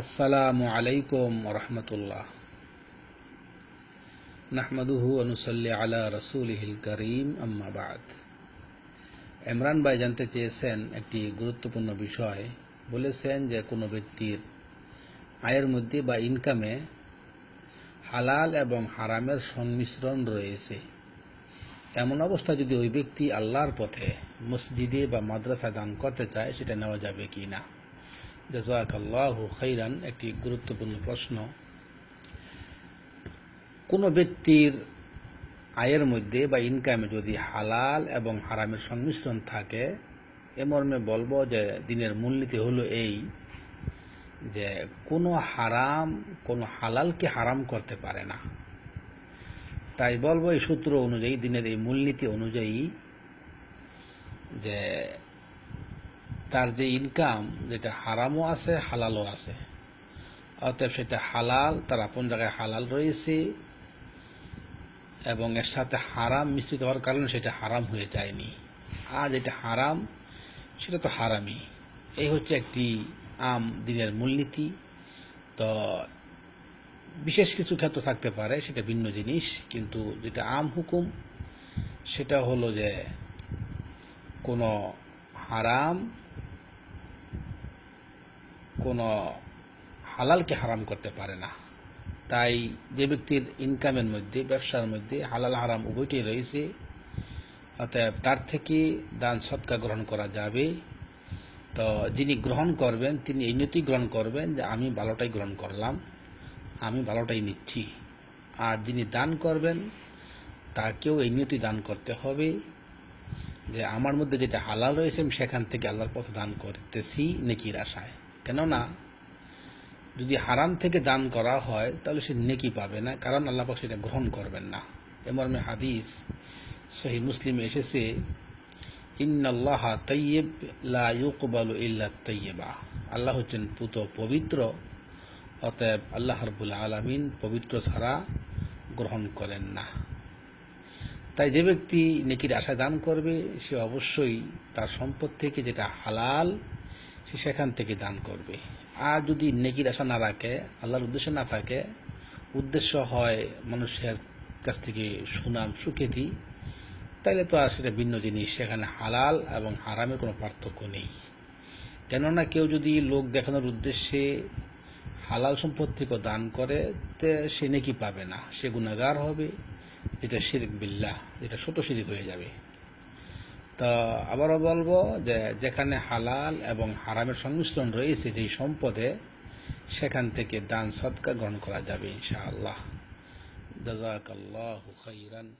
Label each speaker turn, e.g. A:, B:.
A: আসসালামু আলাইকুম রহমতুল্লাহ। নাহমাদুহু অনুসল্লি আলা রসুলহিল করিম আম্মাবাদ ইমরান ভাই জানতে চেয়েছেন একটি গুরুত্বপূর্ণ বিষয়। বলেছেন যে কোনো ব্যক্তির আয়ের মধ্যে বা ইনকামে হালাল এবং হারামের সংমিশ্রণ রয়েছে। এমন অবস্থা যদি ওই ব্যক্তি আল্লাহর পথে মসজিদে বা মাদ্রাসা দান করতে চায়, সেটা নেওয়া যাবে কি না? জাজাকাল্লাহু খৈরান একটি গুরুত্বপূর্ণ প্রশ্ন। কোনো ব্যক্তির আয়ের মধ্যে বা ইনকামে যদি হালাল এবং হারামের সংমিশ্রণ থাকে, এ মর্মে বলব যে দিনের মূলনীতি হলো এই যে কোনো হারাম, কোনো হালালকে হারাম করতে পারে না। তাই বলব এই সূত্র অনুযায়ী, দিনের এই মূলনীতি অনুযায়ী যে তার যে ইনকাম যেটা হারামও আছে, হালালও আছে। অতএব সেটা হালাল, তার আপন জায়গায় হালাল রয়েছে এবং এর সাথে হারাম মিশ্রিত হওয়ার কারণে সেটা হারাম হয়ে যায়নি। আর যেটা হারাম, সেটা তো হারামই। এই হচ্ছে একটি আম দিনের মূলনীতি। তো বিশেষ কিছু ক্ষেত্র থাকতে পারে, সেটা ভিন্ন জিনিস, কিন্তু যেটা আম হুকুম, সেটা হলো যে কোনো হারাম কোনো হালালকে হারাম করতে পারে না। তাই যে ব্যক্তির ইনকামের মধ্যে, ব্যবসার মধ্যে হালাল হারাম উভয়টি রয়েছে, অতএব তার থেকে দান সৎকা গ্রহণ করা যাবে। তো যিনি গ্রহণ করবেন, তিনি এই নীতি গ্রহণ করবেন যে আমি ভালোটাই গ্রহণ করলাম, আমি ভালোটাই নিচ্ছি। আর যিনি দান করবেন, তাকেও এই নিয়তি দান করতে হবে যে আমার মধ্যে যেটা হালাল রয়েছে, আমি সেখান থেকে আল্লাহর পথে দান করতেছি নেকির আশায়। কেননা, যদি হারাম থেকে দান করা হয়, তাহলে সে নেকি পাবে না, কারণ আল্লাহ পাক সেটা গ্রহণ করবেন না। এমর্মে হাদিস সহি মুসলিমে এসেছে, ইন্নাল্লাহ তৈয়ব লা ইউকবালু ইল্লা তৈয়বা আল্লাহ হচ্ছেন পুত পবিত্র, অতএব আল্লাহ রবুল আলমিন পবিত্র ছাড়া গ্রহণ করেন না। তাই যে ব্যক্তি নেকির আশা দান করবে, সে অবশ্যই তার সম্পদ থেকে যেটা হালাল সে সেখান থেকে দান করবে। আর যদি নেকির আশা না রাখে আল্লাহর উদ্দেশ্য না থাকে, উদ্দেশ্য হয় মানুষের কাছ থেকে সুনাম, সুখ্যাতি, তাইলে তো আর সেটা ভিন্ন জিনিস। সেখানে হালাল এবং হারামের কোনো পার্থক্য নেই। কেননা কেউ যদি লোক দেখানোর উদ্দেশ্যে হালাল সম্পদ থেকে দান করে, তে সে নেকি পাবে না। সে গুণাগার হবে। এটা শিরিক বিল্লাহ। এটা ছোট শিরিক হয়ে যাবে। তা আবারও বলব যে যেখানে হালাল এবং হারামের সংমিশ্রণ রয়েছে যেই সম্পদে, সেখান থেকে দান সৎকা গ্রহণ করা যাবে ইনশাআল্লাহ। জাজাকাল্লাহু খাইরান।